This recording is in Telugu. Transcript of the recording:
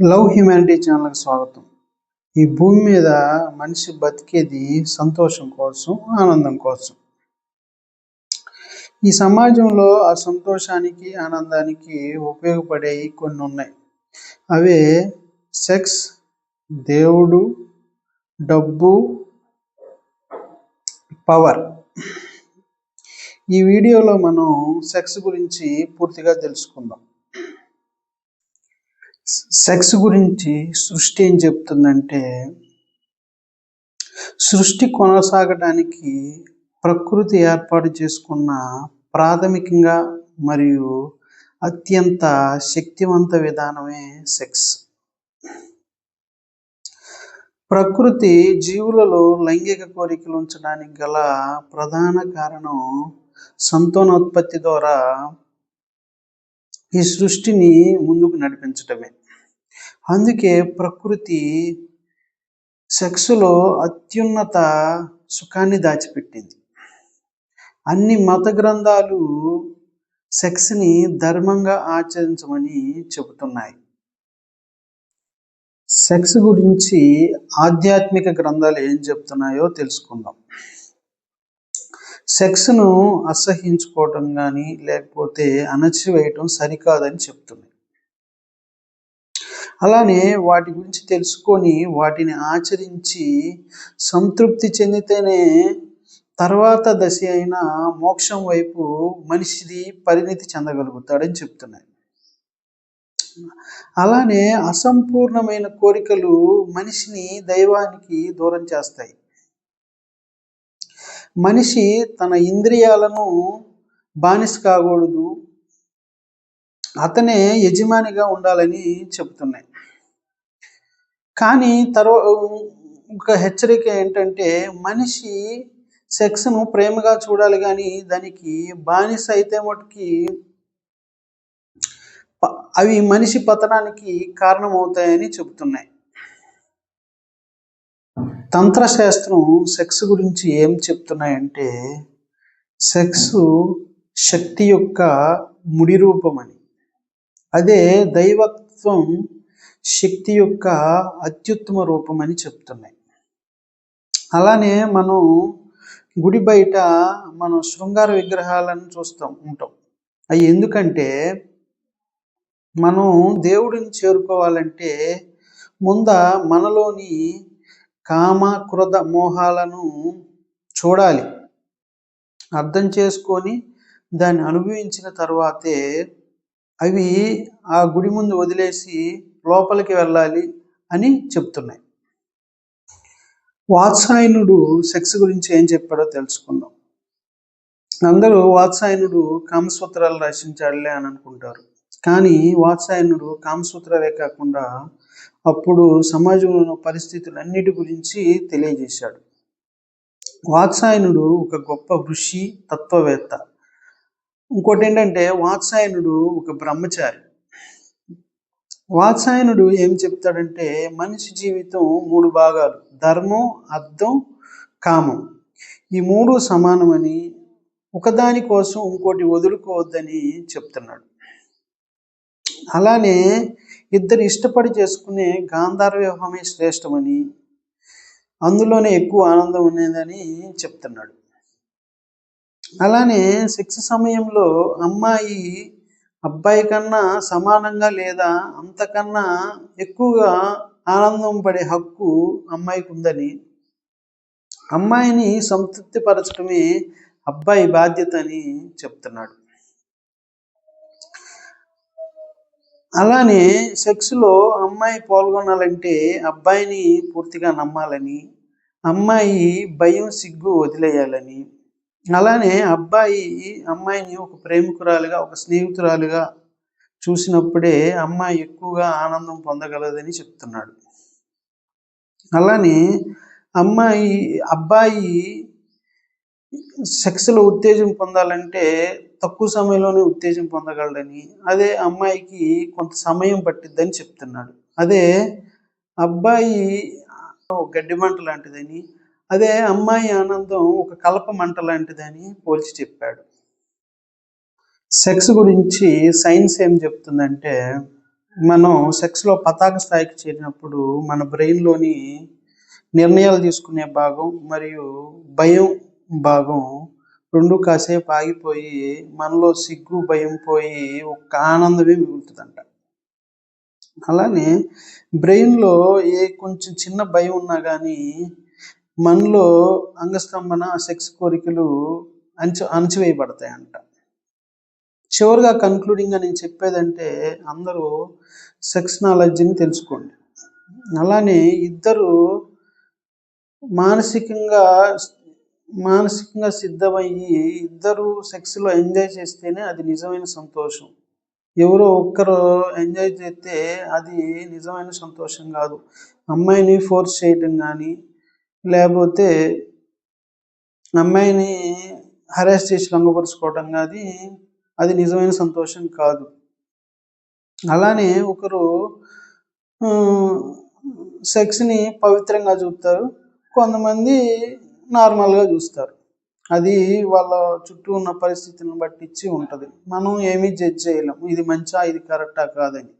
లవ్ హ్యుమానిటీ ఛానల్కి స్వాగతం. ఈ భూమి మీద మనిషి బతికేది సంతోషం కోసం ఆనందం కోసం. ఈ సమాజంలో ఆ సంతోషానికి ఆనందానికి ఉపయోగపడేవి కొన్ని ఉన్నాయి. అవే సెక్స్ దేవుడు డబ్బు పవర్. ఈ వీడియోలో మనం సెక్స్ గురించి పూర్తిగా తెలుసుకుందాం. సెక్స్ గురించి సృష్టి ఏం చెప్తుందంటే సృష్టి కొనసాగడానికి ప్రకృతి ఏర్పాటు చేసుకున్న ప్రాథమికంగా మరియు అత్యంత శక్తివంత విధానమే సెక్స్. ప్రకృతి జీవులలో లైంగిక కోరికలు ఉంచడానికి గల ప్రధాన కారణం సంతానోత్పత్తి ద్వారా ఈ సృష్టిని ముందుకు నడిపించటమే. అందుకే ప్రకృతి సెక్స్లో అత్యున్నత సుఖాన్ని దాచిపెట్టింది. అన్ని మత గ్రంథాలు సెక్స్ని ధర్మంగా ఆచరించమని చెబుతున్నాయి. సెక్స్ గురించి ఆధ్యాత్మిక గ్రంథాలు ఏం చెప్తున్నాయో తెలుసుకుందాం. సెక్స్ను అసహించుకోవటం కానీ లేకపోతే అణచివేయటం సరికాదని చెప్తున్నాయి అలానే వాటి గురించి తెలుసుకొని వాటిని ఆచరించి సంతృప్తి చెందితేనే తర్వాత దశ అయిన మోక్షం వైపు మనిషిది పరిణితి చెందగలుగుతాడని చెప్తున్నాయి. అలానే అసంపూర్ణమైన కోరికలు మనిషిని దైవానికి దూరం చేస్తాయి. మనిషి తన ఇంద్రియాలను బానిస కాకూడదు. అతనే యజమానిగా ఉండాలని చెప్తున్నాయి కానీ తర్వా ఒక హెచ్చరిక ఏంటంటే మనిషి సెక్స్ను ప్రేమగా చూడాలి కానీ దానికి బానిస అయితే మటుకి అవి మనిషి పతనానికి కారణమవుతాయని చెబుతున్నాయి. తంత్రశాస్త్రం సెక్స్ గురించి ఏం చెప్తున్నాయంటే సెక్స్ శక్తి యొక్క ముడి రూపమని. అదే దైవత్వం శక్తి యొక్క అత్యుత్తమ రూపం అని చెప్తున్నాయి. అలానే మనం గుడి బయట మనం శృంగార విగ్రహాలను చూస్తాం ఉంటాం. అవి ఎందుకంటే మనం దేవుడిని చేరుకోవాలంటే ముంద మనలోని కామ క్రోధ మోహాలను చూడాలి. అర్థం చేసుకొని దాన్ని అనుభవించిన తర్వాతే అవి ఆ గుడి ముందు వదిలేసి లోపలికి వెళ్ళాలి అని చెప్తున్నాయి. వాత్సాయనుడు సెక్స్ గురించి ఏం చెప్పాడో తెలుసుకుందాం. అందరూ వాత్సాయనుడు కామసూత్రాలు రచించాడులే అని అనుకుంటారు. కానీ వాత్సాయనుడు కామసూత్రాలే కాకుండా అప్పుడు సమాజంలో పరిస్థితులన్నిటి గురించి తెలియజేశాడు. వాత్సాయనుడు ఒక గొప్ప ఋషి తత్వవేత్త. ఇంకోటి ఏంటంటే వాత్సాయనుడు ఒక బ్రహ్మచారి. వాత్సాయనుడు ఏం చెప్తాడంటే మనిషి జీవితం మూడు భాగాలు ధర్మం అర్థం కామం. ఈ మూడు సమానమని ఒకదాని కోసం ఇంకోటి వదులుకోవద్దని చెప్తున్నాడు. అలానే ఇద్దరు ఇష్టపడి చేసుకునే గాంధార వివాహమే శ్రేష్టమని అందులోనే ఎక్కువ ఆనందం ఉండేదని చెప్తున్నాడు. అలానే సెక్స్ సమయంలో అమ్మాయి అబ్బాయి కన్నా సమానంగా లేదా అంతకన్నా ఎక్కువగా ఆనందం పడే హక్కు అమ్మాయికి ఉందని అమ్మాయిని సంతృప్తిపరచడమే అబ్బాయి బాధ్యత అని చెప్తున్నాడు. అలానే సెక్స్లో అమ్మాయి పాల్గొనాలంటే అబ్బాయిని పూర్తిగా నమ్మాలని అమ్మాయి భయం సిగ్గు వదిలేయాలని అలానే అబ్బాయి అమ్మాయిని ఒక ప్రేమికురాలుగా ఒక స్నేహితురాలుగా చూసినప్పుడే అమ్మాయి ఎక్కువగా ఆనందం పొందగలదని చెప్తున్నాడు. అలానే అమ్మాయి అబ్బాయి సెక్స్లో ఉత్తేజం పొందాలంటే తక్కువ సమయంలోనే ఉత్తేజం పొందగలడని అదే అమ్మాయికి కొంత సమయం పట్టిద్దని చెప్తున్నాడు. అదే అబ్బాయి గడ్డి మంట లాంటిదని అదే అమ్మాయి ఆనందం ఒక కలప మంట లాంటిదని పోల్చి చెప్పాడు. సెక్స్ గురించి సైన్స్ ఏం చెప్తుందంటే మనం సెక్స్లో పతాక స్థాయికి చేరినప్పుడు మన బ్రెయిన్లోని నిర్ణయాలు తీసుకునే భాగం మరియు భయం భాగం రెండు కాసేపు ఆగిపోయి మనలో సిగ్గు భయం పోయి ఒక ఆనందమే మిగులుతుందంట. అలానే బ్రెయిన్లో ఏ కొంచెం చిన్న భయం ఉన్నా కానీ మనలో అంగస్తంభన సెక్స్ కోరికలు అంచు అణచివేయబడతాయంట. చివరిగా కన్క్లూడింగ్గా నేను చెప్పేదంటే అందరూ సెక్స్ నాలెడ్జ్ని తెలుసుకోండి. అలానే ఇద్దరు మానసికంగా మానసికంగా సిద్ధమయ్యి ఇద్దరు సెక్స్లో ఎంజాయ్ చేస్తేనే అది నిజమైన సంతోషం. ఎవరో ఒక్కరు ఎంజాయ్ చేస్తే అది నిజమైన సంతోషం కాదు. అమ్మాయిని ఫోర్స్ చేయటం కానీ లేకపోతే అమ్మాయిని హరాస్ చేసి లొంగపరుచుకోవటం కానీ అది నిజమైన సంతోషం కాదు. అలానే ఒకరు సెక్స్ని పవిత్రంగా చూపుతారు. కొంతమంది నార్మల్గా చూస్తారు. అది వాళ్ళ చుట్టూ ఉన్న పరిస్థితులను బట్టి ఇచ్చి ఉంటుంది. మనం ఏమీ జడ్జ్ చేయలేం. ఇది మంచా ఇది కరెక్టా కాదని.